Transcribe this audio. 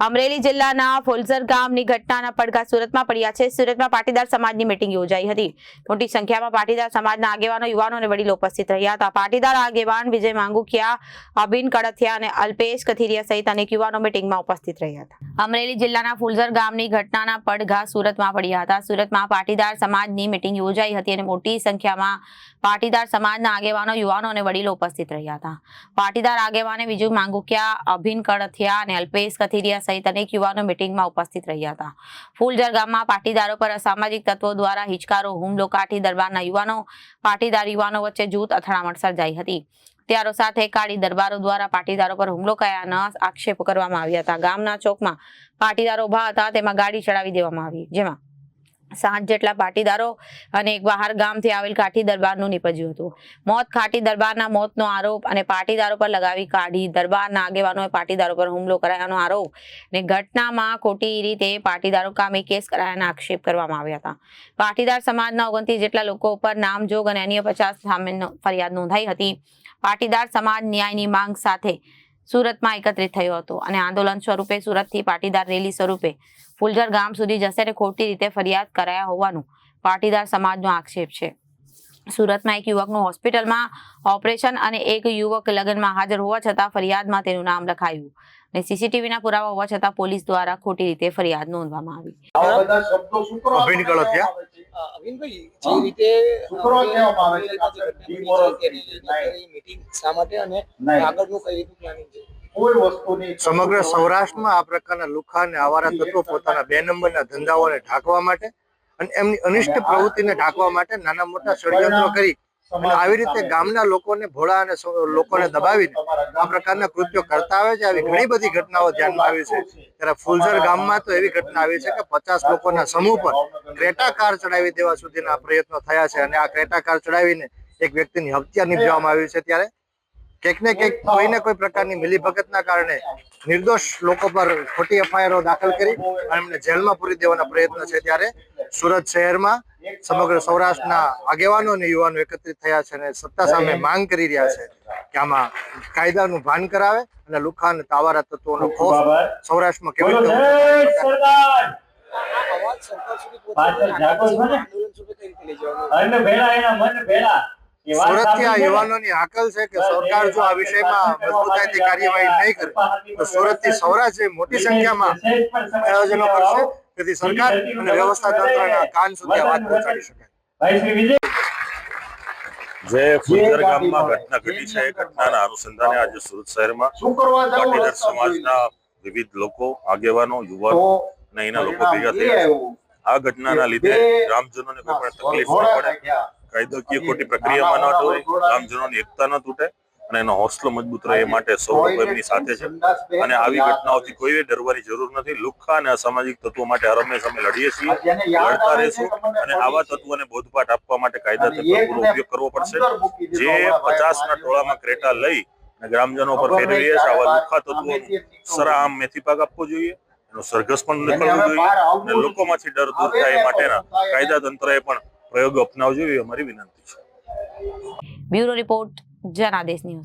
અમરેલી જિલ્લાના ફોલસર ગામની ઘટનાના પડઘા સુરતમાં પડ્યા છે. સુરતમાં પાટીદાર સમાજની મિટિંગ યોજાઈ હતી. મોટી સંખ્યામાં પાટીદાર સમાજના આગેવાનો, યુવાનો અને વડીલો ઉપસ્થિત રહ્યા હતા. પાટીદાર આગેવાન વિજય માંગુકિયા અભિન કડથિયા અને અલ્પેશ કથિરિયા સહિત અનેક યુવાનો મિટિંગમાં ઉપસ્થિત રહ્યા હતા. અમરેલી જિલ્લાના ફુલઝર ગામની ઘટનાના પડઘા સુરતમાં પડ્યા હતા. સુરતમાં પાટીદાર સમાજની મિટિંગ યોજાઈ હતી અને મોટી સંખ્યામાં પાટીદાર સમાજના આગેવાનો, યુવાનો અને વડીલો ઉપસ્થિત રહ્યા હતા. પાટીદાર આગેવાને વિજય માંગુકિયા અભિન કડથિયા અને અલ્પેશ કથિરિયા સહિત અનેક યુવાનો મિટિંગમાં ઉપસ્થિત રહ્યા હતા. ફૂલઝર ગામમાં પાટીદારો પર અસામાજિક તત્વો દ્વારા હિચકારો, હુમલો કાઠી દરબારના યુવાનો, પાટીદાર યુવાનો વચ્ચે જૂથ અથડામણ સર્જાઈ હતી. ત્યારો સાથે કાળી દરબારો દ્વારા પાટીદારો પર હુમલો કર્યાના આક્ષેપ કરવામાં આવ્યા હતા. ગામના ચોકમાં પાટીદારો ઊભા હતા, તેમાં ગાડી ચડાવી દેવામાં આવી, જેમાં સાત જેટલા પાટીદારો અને એક બહાર ગામથી આવેલ કાઠી દરબારનું નીપજ્યું હતું. મોત ખાટી દરબારના મોતનો આરોપ અને પાટીદારો પર લગાવી કાઢી દરબારના આગેવાનોએ પાટીદારો પર હુમલો કરાયાનો આરોપ અને ઘટનામાં ખોટી રીતે પાટીદારો કામે કેસ કરાયાના આક્ષેપ કરવામાં આવ્યા હતા. પાટીદાર સમાજના ઓગણત્રીસ જેટલા લોકો ઉપર નામજોગ અને અન્ય પચાસ સામે ફરિયાદ નોંધાઈ હતી. પાટીદાર સમાજ ન્યાયની માંગ સાથે સુરતમાં એકત્રિત થયો હતો અને આંદોલન સ્વરૂપે સુરતથી પાટીદાર રેલી સ્વરૂપે ફુલઝર ગામ સુધી જશે અને ખોટી રીતે ફરિયાદ કરાયા હોવાનું પાટીદાર સમાજનો આક્ષેપ છે. સુરતમાં એક યુવકનું હોસ્પિટલમાં ઓપરેશન અને એક યુવક લગ્નમાં હાજર હોવા છતાં ફરિયાદમાં તેનું નામ લખાયું અને સીસીટીવીના પુરાવા હોવા છતાં પોલીસ દ્વારા ખોટી રીતે ફરિયાદ નોંધવામાં આવી. જે રીતે શા માટે અને આગળનું કઈ રીતનું છે? સમગ્ર સૌરાષ્ટ્રમાં આ પ્રકારના લુખા અને આવારા તત્વો પોતાના બે નંબરના ધંધાઓને ઢાંકવા માટે અને એમની અનિષ્ટ પ્રવૃત્તિને ઢાંકવા માટે નાના મોટા ષડયંત્રો કરી આવી રીતે ગામના લોકોને ભોળા અને લોકોને દબાવીને આ પ્રકારના કૃત્યો કરતા આવે છે. આવી ઘણી બધી ઘટનાઓ ધ્યાનમાં આવી છે. ત્યારે ફુલઝર ગામમાં તો એવી ઘટના આવી છે કે પચાસ લોકોના સમૂહ પર ક્રેટા કાર ચડાવી દેવા સુધીના પ્રયત્નો થયા છે અને આ ક્રેટા કાર ચડાવીને એક વ્યક્તિની હત્યા નિપજાવવામાં આવી છે ત્યારે ક્યાંક ને ક્યાંક કોઈને કોઈ પ્રકારની મિલીભગતના કારણે નિર્દોષ લોકો પર ખોટી એફઆઈઆરઓ દાખલ કરી અને એમને જેલમાં પૂરી દેવાના પ્રયત્ન છે ત્યારે સુરત શહેરમાં સમગ્ર સૌરાષ્ટ્રના આગેવાનો અને યુવાનો એકત્રિત થયા છે અને સત્તા સામે માંગ કરી રહ્યા છે કે આમાં કાયદાનું ભાન કરાવે અને લુખા અને તાવારા તત્વોનો ખોફ સૌરાષ્ટ્રમાં કેવી રીતે સુરતથી આ? યુવાનોની હાકલ છે કે સરકાર જો આ વિષયમાં મજબૂતાઈથી કાર્યવાહી નહીં કરે તો સુરતથી સૌરાષ્ટ્ર મોટી સંખ્યામાં આયોજનો કરશે. તેથી સરકાર અને વ્યવસ્થા તંત્રના કાન સુધી આ વાત પહોંચાડી શકાય ભાઈ શ્રી વિજય. જે ફુલઝર ગામમાં ઘટના ઘટી છે એ ઘટનાના અનુસંધાને આજે સુરત શહેરમાં પાટીદાર સમાજના વિવિધ લોકો આગેવાનો? યુવાનો અને અહીંના લોકો ભેગા થયા છે. આ ઘટનાના લીધે રામજનોને ગ્રામજનોને કોઈ પણ તકલીફ ન પડે. કાયદાકીય ખોટી પ્રક્રિયામાં ન હોય રામજનોની એકતા ન તૂટે. અને એનો હોસલો મજબૂત રહે એ માટે સૌરભ એમની સાથે છે. અને આવી ઘટનાઓથી કોઈ ડરવાની જરૂર નથી. લુખ્ખા અને અસામાજિક તત્વો માટે હરમેશ અમે લડીએ છીએ લડતા રહેશું અને આવા. તત્વોને બોધપાઠ આપવા માટે કાયદા પૂરો ઉપયોગ કરવો પડશે. જે હમણાં પચાસ ના ટોળામાં ક્રેટા લઈ અને ગ્રામજનો પર ફેરવી રહ્યા છે આવા લુખા લુખ્ખા તત્વોનું જે સરા આમ મેથી પાક આપવો જોઈએ એનો સરઘસ પણ નીકળવું જોઈએ અને લોકોમાંથી ડર દૂર થાય એ માટેના. કાયદા તંત્રએ પણ પ્રયોગો અપનાવવો જોઈએ એવી અમારી વિનંતી છે. Bureau report Janadesh news